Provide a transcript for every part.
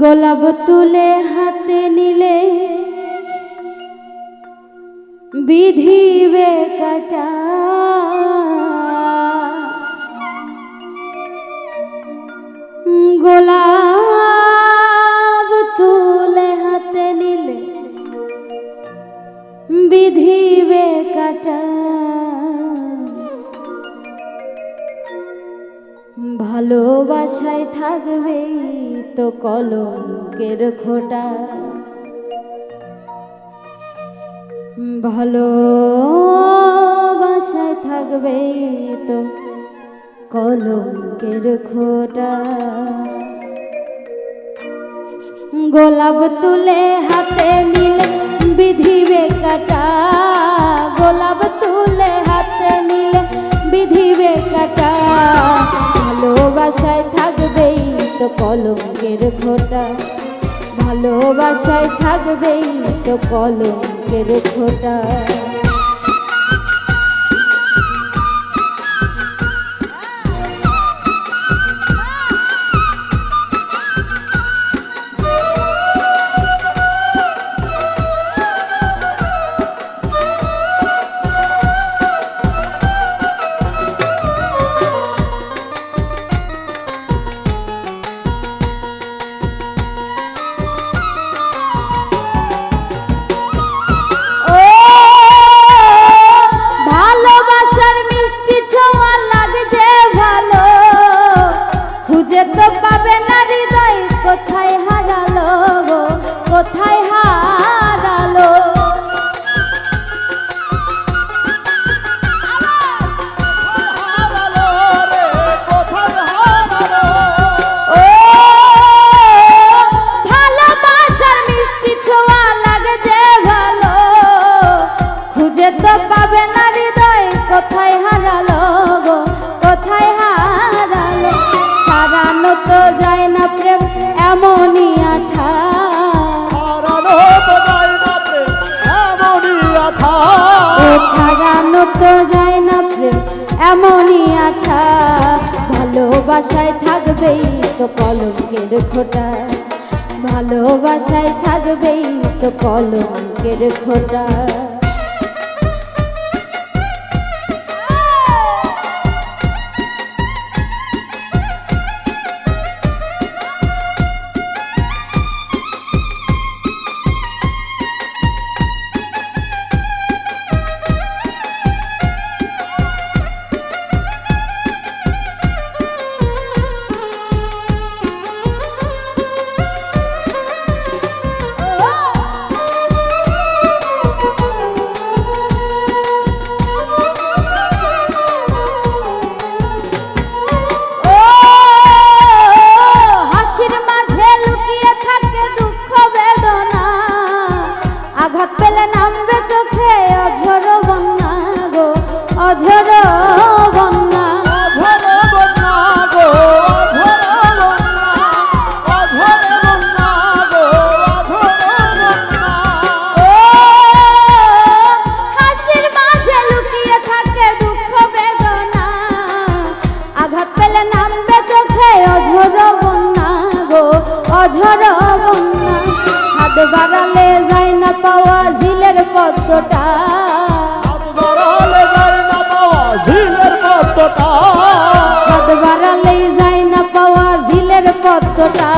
গোলাপ তুলে হাতে নিলে বিধিবে কাটা। গোলাপ তো কলঙ্কের খোটা ভালোবাসায় থাকবে তো কলঙ্কের খোটা গোলাপ তুলে হাতে নিলে বিধিবে কাটা। গোলাপ তুলে হাতে নিলে বিধিবে কাটা। ভালোবাসায় তো কলঙ্কের ঘোটা ভালোবাসায় থাকবেই তো কলঙ্কের খোটা। তো যায় না প্রেম, এমনই আঠা। ভালোবাসায় থাকবেই তো কলঙ্কের খোটা। ভালোবাসায় থাকবেই তো কলঙ্কের খোটা। পাওয়া ঝিলের পদ্মটা বাড়ালেই যায় না পাওয়া ঝিলের পদ্মটা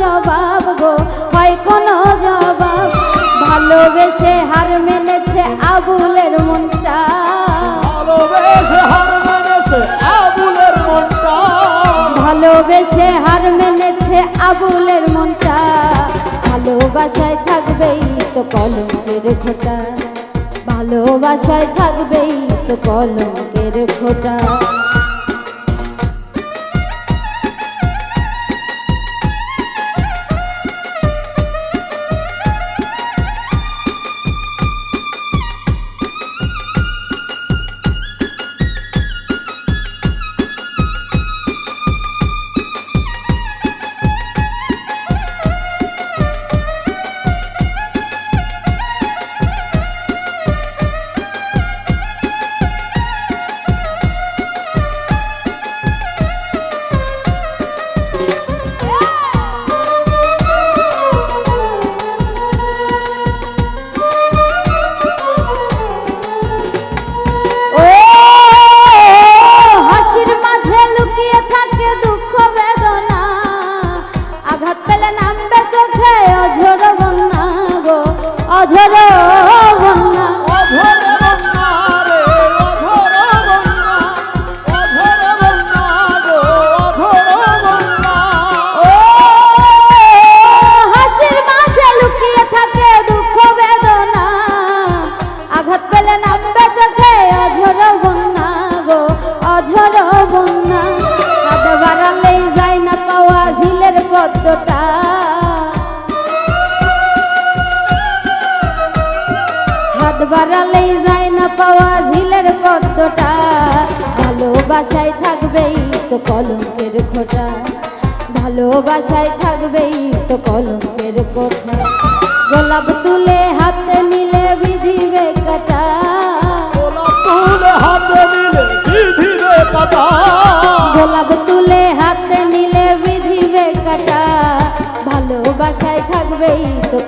জবাব গো? হয় কোনো জবাব? ভালোবেসে হার মেনেছে আবুলের মনটা। ভালোবেসে হার মেনেছে আবুলের মনটা। ভালোবেসে হার মেনেছে আবুলের মনটা। ভালোবাসায় থাকবেই তো কলঙ্কের খোটা। ভালোবাসায় থাকবেই তো কলঙ্কের খোটা। পদ্মটা হাত বাড়ালেই যায় না পাওয়া ঝিলের পদ্মটা। ভালোবাসায় থাকবেই তো কলঙ্কের খোটা। ভালোবাসায় থাকবেই তো কলঙ্কের কোঠা গোলাপ তুলে হাতে নিলে বিধিবে কাটা। গোলাপ তুলে হাতে নিলে বিধিবে কাটা। গোলাপ তুলে হাতে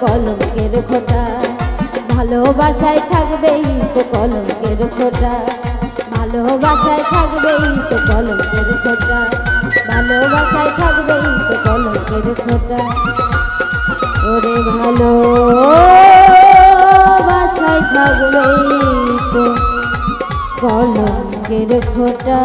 কলঙ্কের খোটা। ভালোবাসায় থাকবেই তো কলঙ্কের খোটা। ভালোবাসায় থাকবেই তো কলঙ্কের খোটা। ভালোবাসায় থাকবেই তো কলঙ্কের খোটা। ওরে ভালো বাসায় থাকবেই তো কলঙ্কের খোটা।